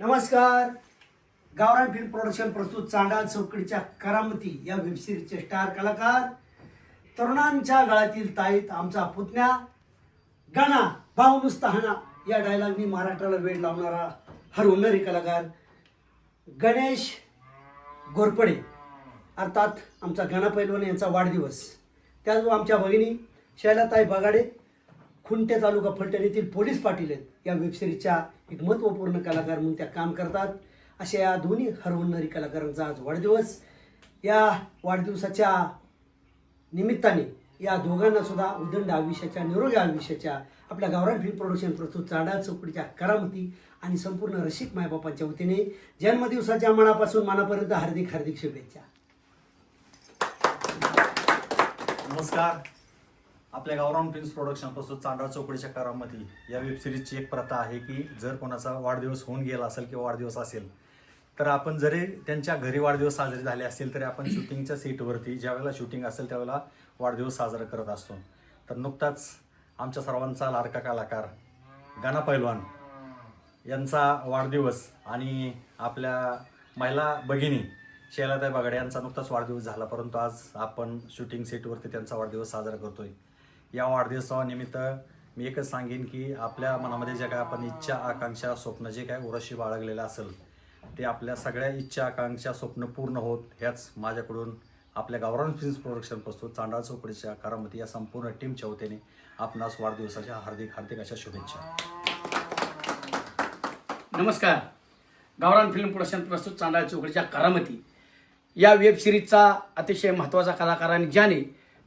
नमस्कार. गावरान film production प्रस्तुत चांडाल चौकडीच्या करामती या वेबसिरीजचे स्टार कलाकार तरुणांच्या गळातील ताईत आमचा पुतण्या गाणा भाव नुसता या डायलॉगनी महाराष्ट्राला वेळ लावणारा हरहुन्नरी कलाकार गणेश गोरपडे अर्थात आमचा गणा पैलवान यांचा वाढदिवस. त्याचबरोबर आमच्या भगिनी शैलाताई बगाडे खुंटे तालुका फलटण येथील पोलीस पाटील आहेत. या वेबसिरीजच्या एक महत्त्वपूर्ण कलाकार म्हणून त्या काम करतात. अशा या दोन्ही हरवणारी कलाकारांचा आज वाढदिवस. या वाढदिवसाच्या निमित्ताने या दोघांना सुद्धा उदंड आयुष्याच्या निरोगी आयुष्याच्या आपल्या गावरान फिल्म प्रोडक्शन प्रस्तुत चाडा चौकडीच्या करामती आणि संपूर्ण रसिक मायबापांच्या वतीने जन्मदिवसाच्या मनापासून मनापर्यंत हार्दिक हार्दिक शुभेच्छा. नमस्कार. आपल्या गावराम फिल्म्स प्रोडक्शन प्रस्तुत चौकडीच्या कारामध्ये या वेबसिरीजची एक प्रथा आहे की जर कोणाचा वाढदिवस होऊन गेला असेल किंवा वाढदिवस असेल तर आपण जरी त्यांच्या घरी वाढदिवस साजरे झाले असतील तरी आपण शूटिंगच्या सीटवरती ज्यावेळेला शूटिंग असेल त्यावेळेला वाढदिवस साजरा करत असतो. तर नुकताच आमच्या सर्वांचा लाडका कलाकार गाना पैलवान यांचा वाढदिवस आणि आपल्या महिला भगिनी शैलाताई बागडे यांचा नुकताच वाढदिवस झाला परंतु आज आपण शूटिंग सेटवरती त्यांचा वाढदिवस साजरा करतोय. या वाढदिवसानिमित्त मी एकच सांगेन की आपल्या मनामध्ये ज्या काय आपण इच्छा आकांक्षा स्वप्न जे काय उरशी बाळगलेलं असेल ते आपल्या सगळ्या इच्छा आकांक्षा स्वप्न पूर्ण होत ह्याच माझ्याकडून आपल्या गावरान फिल्म्स प्रोडक्शन प्रस्तुत चांडाळ चौकडीच्या कारामती या संपूर्ण टीमच्या वतीने आपणास वाढदिवसाच्या हार्दिक हार्दिक अशा शुभेच्छा. नमस्कार. गावरान फिल्म प्रोडक्शन प्रस्तुत चांडाळ चौकडीच्या करामती. या वेब सिरीजचा अतिशय महत्त्वाचा कलाकार आणि ज्याने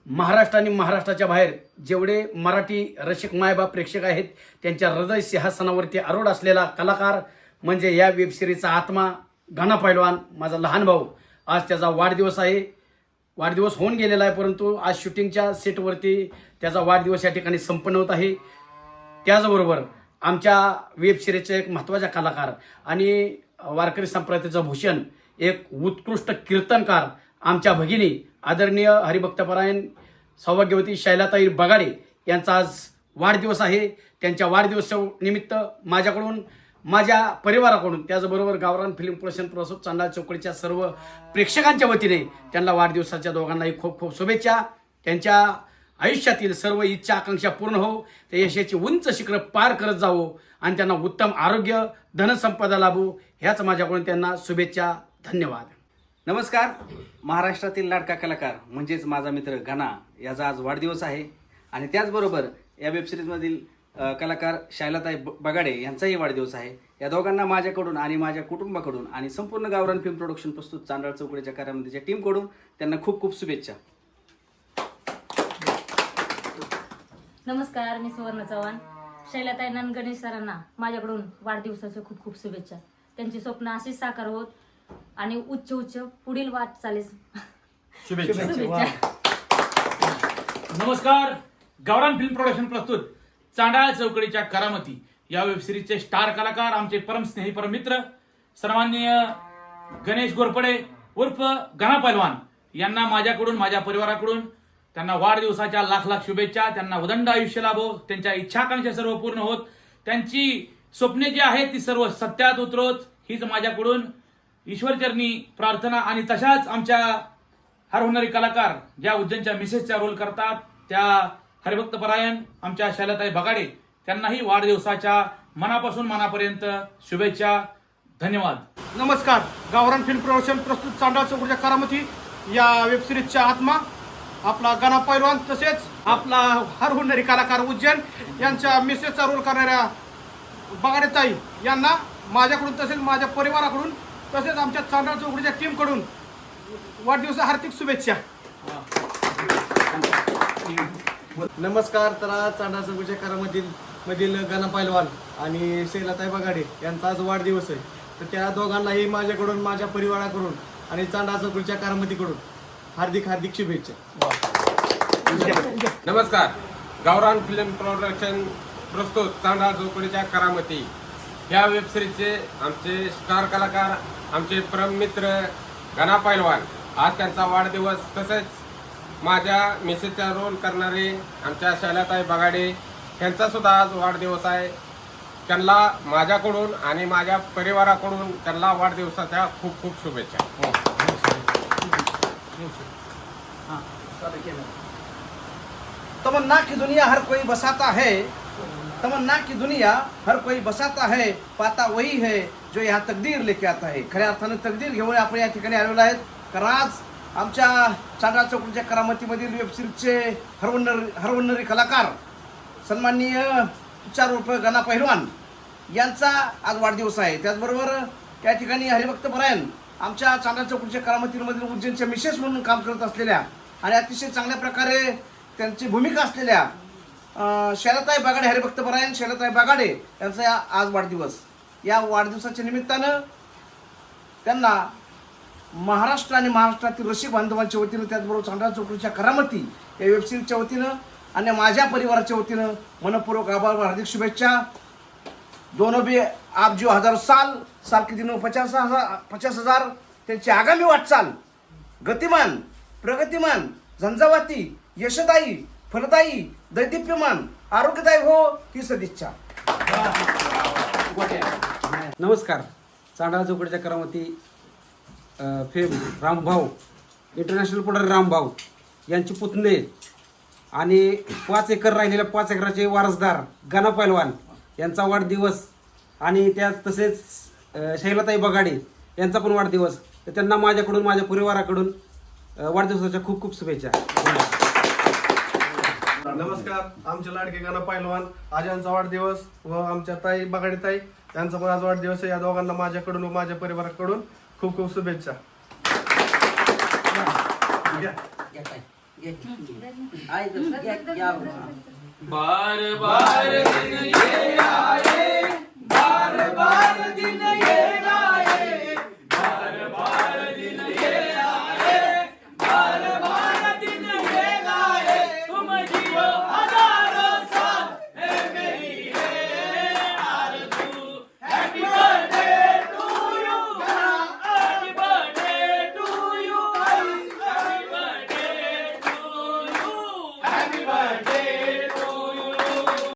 महाराष्ट्र आणि महाराष्ट्राच्या बाहेर जेवढे मराठी रसिक मायबाप प्रेक्षक आहेत त्यांच्या हृदय सिंहासनावरती आरूढ असलेला कलाकार म्हणजे या वेबसिरीजचा आत्मा घना पैलवान माझा लहान भाऊ. आज त्याचा वाढदिवस आहे. वाढदिवस होऊन गेलेला आहे परंतु आज शूटिंगच्या सेटवरती त्याचा वाढदिवस या ठिकाणी संपन्न होत आहे. त्याचबरोबर आमच्या वेबसिरीजचे एक महत्त्वाचा कलाकार आणि वारकरी संप्रदायाचं भूषण एक उत्कृष्ट कीर्तनकार आमच्या भगिनी आदरणीय हरिभक्तपरायण सौभाग्यवती शैलाताई बगाडे यांचा आज वाढदिवस आहे. त्यांच्या वाढदिवसा निमित्त माझ्याकडून माझ्या परिवाराकडून त्याचबरोबर गावरान फिल्म प्रोडक्शन प्रस्तुत चांदा चौकडीच्या सर्व प्रेक्षकांच्या वतीने त्यांना वाढदिवसाच्या दोघांनाही खूप खूप शुभेच्छा. त्यांच्या आयुष्यातील सर्व इच्छा आकांक्षा पूर्ण हो. ते यशाची उंच शिखरं पार करत जावो आणि त्यांना उत्तम आरोग्य धनसंपदा लाभो. ह्याच माझ्याकडून त्यांना शुभेच्छा. धन्यवाद. नमस्कार. महाराष्ट्रातील लाडका कलाकार म्हणजेच माझा मित्र घना याचा आज वाढदिवस आहे. आणि त्याचबरोबर या वेबसिरीजमधील कलाकार शैलाताई ब- बगाडे यांचाही वाढदिवस आहे. या दोघांना माझ्याकडून आणि माझ्या कुटुंबाकडून आणि संपूर्ण गावरान फिल्म प्रोडक्शन प्रस्तुत चांदळ चौकडीच्या कार्यामध्येच्या टीमकडून त्यांना खूप खूप शुभेच्छा. नमस्कार मी सुवर्ण चव्हाण. शैलाताई नंदगणेश सरांना माझ्याकडून वाढदिवसाच्या खूप खूप शुभेच्छा. त्यांची स्वप्न अशीच साकार होत आणि उच्च उच्च. पुढील वाटचालीस शुभेच्छा. शुभेच्छा. नमस्कार. गावरान फिल्म प्रोडक्शन प्रस्तुत चांडाळ चौकडीच्या करामती. या वेबसिरीजचे स्टार कलाकार आमचे परम स्नेही परम मित्र सन्माननीय गणेश गोरपडे उर्फ गणा पैलवान यांना माझ्याकडून माझ्या परिवाराकडून त्यांना वाढदिवसाच्या लाख लाख शुभेच्छा त्यांना उदंड आयुष्य लाभो त्यांच्या इच्छाकांक्षा सर्व पूर्ण होत त्यांची स्वप्ने जी आहेत ती सर्व सत्यात उतरवत हीच माझ्याकडून ईश्वरचरणी प्रार्थना आणि तशाच आमच्या हर होणारे कलाकार ज्या उज्जैनच्या मिसेसचा रोल करतात त्या हरिभक्त परायण आमच्या शैलताई बगाडे त्यांनाही वाढदिवसाच्या मनापासून मनापर्यंत शुभेच्छा धन्यवाद. नमस्कार. गावरान फिल्म प्रोडक्शन प्रस्तुत चांडाळ चौकच्या करामती या वेबसिरीजच्या आत्मा आपला गणा पैलवान तसेच आपला हर होणारी कलाकार उज्जैन यांच्या मिसेसचा रोल करणाऱ्या बगाडेताई यांना माझ्याकडून तसेच माझ्या परिवाराकडून तसेच आमच्या चांडाळ चौकडीच्या टीमकडून वाढदिवसा हार्दिक शुभेच्छा. नमस्कार तर चांडा चौकच्या करामधील मधील गणा पैलवान आणि शैलाताई बगाडे यांचा आज वाढदिवस आहे. तर त्या दोघांनाही माझ्याकडून माझ्या परिवाराकडून आणि चांडा चौकडच्या करामतीकडून हार्दिक हार्दिक शुभेच्छा. नमस्कार. गावरान फिल्म प्रोडक्शन प्रस्तुत तांडा चौकडीच्या करामती. ह्या वेबसिरीजचे आमचे स्टार कलाकार आमचे परम मित्र गणा पैलवान आज त्यांचा वाढदिवस. तसेच माझ्या मिसेसचा रोल करणारे आमच्या शैलाताई बगाडे यांचा सुद्धा आज वाढदिवस आहे. त्यांना माझ्याकडून आणि माझ्या परिवाराकडून त्यांना वाढदिवसाच्या खूप खूप शुभेच्छा. तमन्ना की दुनिया हर कोई बसाता है. तमन्ना की दुनिया हर कोई बसाता है पाता वही है जो या तकदीर लेके आता है। खऱ्या अर्थानं तकदीर घेऊन आपण या ठिकाणी आलेलो आहेत. कारण आज आमच्या चांदा चौकडच्या करामतीमधील वेबसिरीजचे हरवन्नर हरवन्नरी कलाकार सन्माननीय चार रुपये गणा पहिलवान यांचा आज वाढदिवस आहे. त्याचबरोबर या ठिकाणी हरिभक्त परायण आमच्या चांदा चौकडच्या करामतीमधील उज्जैनच्या मिसेस म्हणून काम करत असलेल्या आणि अतिशय चांगल्या प्रकारे त्यांची भूमिका असलेल्या शैलताई बागाडे हरिभक्त परायण शैलताई बागाडे यांचा या- आज वाढदिवस. या वाढदिवसाच्या निमित्तानं त्यांना महाराष्ट्र आणि महाराष्ट्रातील रसिक बांधवांच्या वतीनं त्याचबरोबर चांडा चौकडीच्या करामती या वेबसिरीजच्या वतीनं आणि माझ्या परिवाराच्या वतीनं मनपूर्वक आभार व हार्दिक शुभेच्छा. दोनों बी आप जो हजार साल साल के दिनों पचास हजार पचास हजार. त्यांची आगामी वाटचाल गतिमान प्रगतिमान झंझावाती यशदायी फलदायी दैदिप्यमान आरोग्यदायी हो ही सदिच्छा. नमस्कार. चांडा चौकडच्या करामती फेम रामभाऊ इंटरनॅशनल पुढारी रामभाऊ यांचे पुतणे आणि पाच एकर राहिलेल्या पाच एकराचे वारसदार गणा पैलवान यांचा वाढदिवस आणि त्या तसेच शैलताई बगाडे यांचा पण वाढदिवस. तर त्यांना माझ्याकडून माझ्या परिवाराकडून वाढदिवसाच्या खूप खूप शुभेच्छा. नमस्कार. आमचे लाडके गाणं पहिलवान आज यांचा वाढदिवस व आमच्या ताई बगाडी ताई यांचा पण आज वाढदिवस आहे. या दोघांना माझ्याकडून व माझ्या परिवाराकडून खूप खूप शुभेच्छा. बार बार दिन ये आए